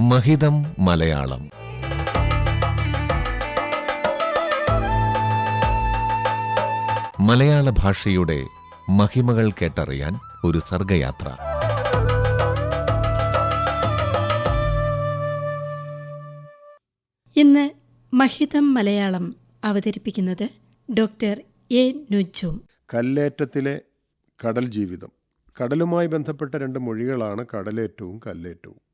മഹിതം മലയാളം. മലയാള ഭാഷയുടെ മഹിമകൾ കേട്ടറിയാൻ ഒരു സർഗയാത്ര. ഇന്ന് മഹിതം മലയാളം അവതരിപ്പിക്കുന്നത് ഡോക്ടർ എ നുജും. കല്ലേറ്റത്തിലെ കടൽ ജീവിതം കടലുമായി ബന്ധപ്പെട്ട രണ്ട് മൊഴികളാണ് കടലേറ്റവും കല്ലേറ്റവും.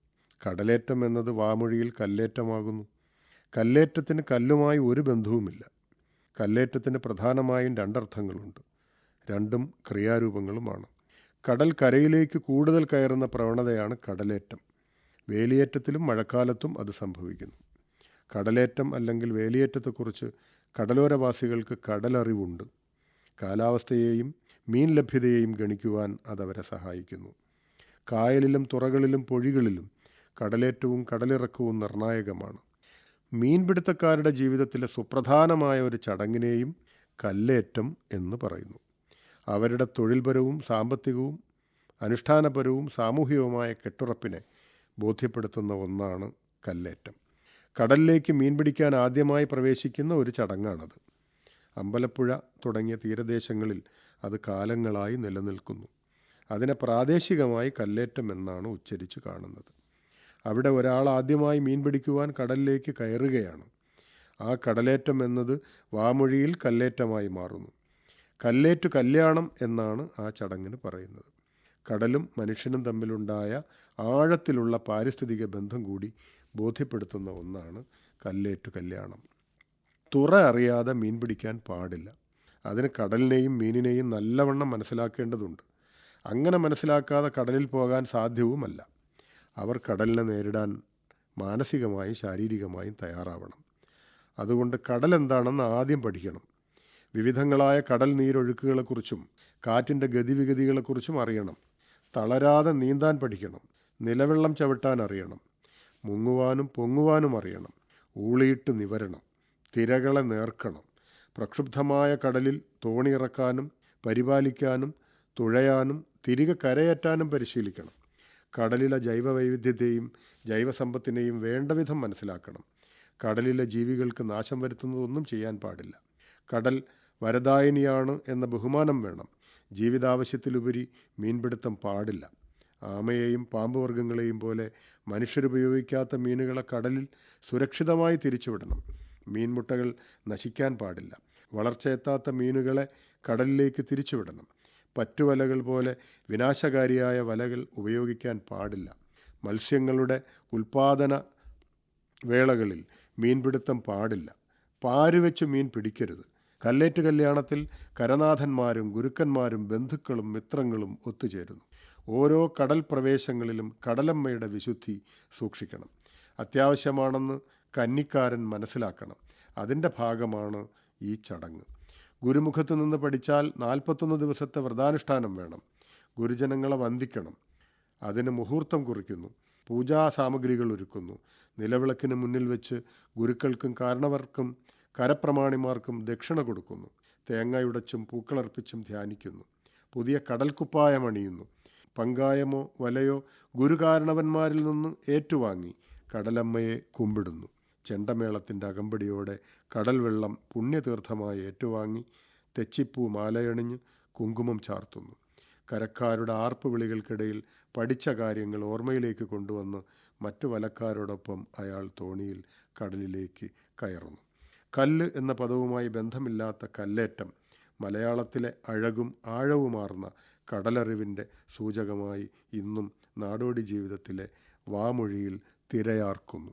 കടലേറ്റം എന്നത് വാമൊഴിയിൽ കല്ലേറ്റമാകുന്നു. കല്ലേറ്റത്തിന് കല്ലുമായി ഒരു ബന്ധവുമില്ല. കല്ലേറ്റത്തിന് പ്രധാനമായും രണ്ടർത്ഥങ്ങളുണ്ട്. രണ്ടും ക്രിയാരൂപങ്ങളുമാണ്. കടൽ കരയിലേക്ക് കൂടുതൽ കയറുന്ന പ്രവണതയാണ് കടലേറ്റം. വേലിയേറ്റത്തിലും മഴക്കാലത്തും അത് സംഭവിക്കുന്നു. കടലേറ്റം അല്ലെങ്കിൽ വേലിയേറ്റത്തെക്കുറിച്ച് കടലോരവാസികൾക്ക് കടലറിവുണ്ട്. കാലാവസ്ഥയെയും മീൻ ലഭ്യതയെയും ഗണിക്കുവാൻ അതവരെ സഹായിക്കുന്നു. കായലിലും തുറകളിലും പൊഴികളിലും കടലേറ്റവും കടലിറക്കവും നിർണായകമാണ്. മീൻപിടുത്തക്കാരുടെ ജീവിതത്തിലെ സുപ്രധാനമായ ഒരു ചടങ്ങിനെയും കല്ലേറ്റം എന്ന് പറയുന്നു. അവരുടെ തൊഴിൽപരവും സാമ്പത്തികവും അനുഷ്ഠാനപരവും സാമൂഹികവുമായ കെട്ടുറപ്പിനെ ബോധ്യപ്പെടുത്തുന്ന ഒന്നാണ് കല്ലേറ്റം. കടലിലേക്ക് മീൻ പിടിക്കാൻ ആദ്യമായി പ്രവേശിക്കുന്ന ഒരു ചടങ്ങാണത്. അമ്പലപ്പുഴ തുടങ്ങിയ തീരദേശങ്ങളിൽ അത് കാലങ്ങളായി നിലനിൽക്കുന്നു. അതിനെ പ്രാദേശികമായി കല്ലേറ്റം എന്നാണ് ഉച്ചരിച്ചു കാണുന്നത്. അവിടെ ഒരാൾ ആദ്യമായി മീൻ പിടിക്കുവാൻ കടലിലേക്ക് കയറുകയാണ്. ആ കടലേറ്റം എന്നത് വാമൊഴിയിൽ കല്ലേറ്റമായി മാറുന്നു. കല്ലേറ്റു കല്യാണം എന്നാണ് ആ ചടങ്ങിന് പറയുന്നത്. കടലും മനുഷ്യനും തമ്മിലുണ്ടായ ആഴത്തിലുള്ള പാരിസ്ഥിതിക ബന്ധം കൂടി ബോധ്യപ്പെടുത്തുന്ന ഒന്നാണ് കല്ലേറ്റു കല്യാണം. തുറ അറിയാതെ മീൻ പിടിക്കാൻ പാടില്ല. അതിന് കടലിനെയും മീനിനെയും നല്ലവണ്ണം മനസ്സിലാക്കേണ്ടതുണ്ട്. അങ്ങനെ മനസ്സിലാക്കാതെ കടലിൽ പോകാൻ സാധ്യവുമല്ല. അവർ കടലിനെ നേരിടാൻ മാനസികമായും ശാരീരികമായും തയ്യാറാവണം. അതുകൊണ്ട് കടൽ എന്താണെന്ന് ആദ്യം പഠിക്കണം. വിവിധങ്ങളായ കടൽ നീരൊഴുക്കുകളെക്കുറിച്ചും കാറ്റിന്റെ ഗതിവിഗതികളെക്കുറിച്ചും അറിയണം. തളരാതെ നീന്താൻ പഠിക്കണം. നിലവെള്ളം ചവിട്ടാൻ അറിയണം. മുങ്ങുവാനും പൊങ്ങുവാനും അറിയണം. ഊളിയിട്ട് നിവരണം. തിരകളെ നേർക്കണം. പ്രക്ഷുബ്ധമായ കടലിൽ തോണിയിറക്കാനും പരിപാലിക്കാനും തുഴയാനും തിരികെ കരയറ്റാനും പരിശീലിക്കണം. കടലിലെ ജൈവ വൈവിധ്യത്തെയും ജൈവസമ്പത്തിനെയും വേണ്ടവിധം മനസ്സിലാക്കണം. കടലിലെ ജീവികൾക്ക് നാശം വരുത്തുന്നതൊന്നും ചെയ്യാൻ പാടില്ല. കടൽ വരദായിനിയാണ് എന്ന ബഹുമാനം വേണം. ജീവിതാവശ്യത്തിലുപരി മീൻപിടുത്തം പാടില്ല. ആമയെയും പാമ്പുവർഗങ്ങളെയും പോലെ മനുഷ്യരുപയോഗിക്കാത്ത മീനുകളെ കടലിൽ സുരക്ഷിതമായി തിരിച്ചുവിടണം. മീൻമുട്ടകൾ നശിക്കാൻ പാടില്ല. വളർച്ചയെത്താത്ത മീനുകളെ കടലിലേക്ക് തിരിച്ചുവിടണം. പറ്റുവലകൾ പോലെ വിനാശകാരിയായ വലകൾ ഉപയോഗിക്കാൻ പാടില്ല. മത്സ്യങ്ങളുടെ ഉൽപാദന വേളകളിൽ മീൻപിടുത്തം പാടില്ല. പാരുവെച്ച് മീൻ പിടിക്കരുത്. കല്ലേറ്റ് കല്യാണത്തിൽ കരനാഥന്മാരും ഗുരുക്കന്മാരും ബന്ധുക്കളും മിത്രങ്ങളും ഒത്തുചേരുന്നു. ഓരോ കടൽ പ്രവേശങ്ങളിലും കടലമ്മയുടെ വിശുദ്ധി സൂക്ഷിക്കണം. അത്യാവശ്യമാണെന്ന് കന്നിക്കാരൻ മനസ്സിലാക്കണം. അതിന്റെ ഭാഗമാണ് ഈ ചടങ്ങ്. ഗുരുമുഖത്ത് നിന്ന് പഠിച്ചാൽ നാൽപ്പത്തൊന്ന് ദിവസത്തെ വ്രതാനുഷ്ഠാനം വേണം. ഗുരുജനങ്ങളെ വന്ദിക്കണം. അതിന് മുഹൂർത്തം കുറിക്കുന്നു. പൂജാ സാമഗ്രികൾ ഒരുക്കുന്നു. നിലവിളക്കിന് മുന്നിൽ വെച്ച് ഗുരുക്കൾക്കും കാരണവർക്കും കരപ്രമാണിമാർക്കും ദക്ഷിണ കൊടുക്കുന്നു. തേങ്ങയുടച്ചും പൂക്കളർപ്പിച്ചും ധ്യാനിക്കുന്നു. പുതിയ കടൽക്കുപ്പായം അണിയുന്നു. പങ്കായമോ വലയോ ഗുരുകാരണവന്മാരിൽ നിന്ന് ഏറ്റുവാങ്ങി കടലമ്മയെ കുമ്പിടുന്നു. ചെണ്ടമേളത്തിന്റെ അകമ്പടിയോടെ കടൽവെള്ളം പുണ്യതീർത്ഥമായി ഏറ്റുവാങ്ങി തെച്ചിപ്പൂ മാലയണിഞ്ഞ് കുങ്കുമം ചാർത്തുന്നു. കരക്കാരുടെ ആർപ്പ് വിളികൾക്കിടയിൽ പഠിച്ച കാര്യങ്ങൾ ഓർമ്മയിലേക്ക് കൊണ്ടുവന്ന് മറ്റു വലക്കാരോടൊപ്പം അയാൾ തോണിയിൽ കടലിലേക്ക് കയറുന്നു. കല്ല് എന്ന പദവുമായി ബന്ധമില്ലാത്ത കല്ലേറ്റം മലയാളത്തിലെ അഴകും ആഴവുമാർന്ന കടലറിവിന്റെ സൂചകമായി ഇന്നും നാടോടി ജീവിതത്തിലെ വാമൊഴിയിൽ തിരയാർക്കുന്നു.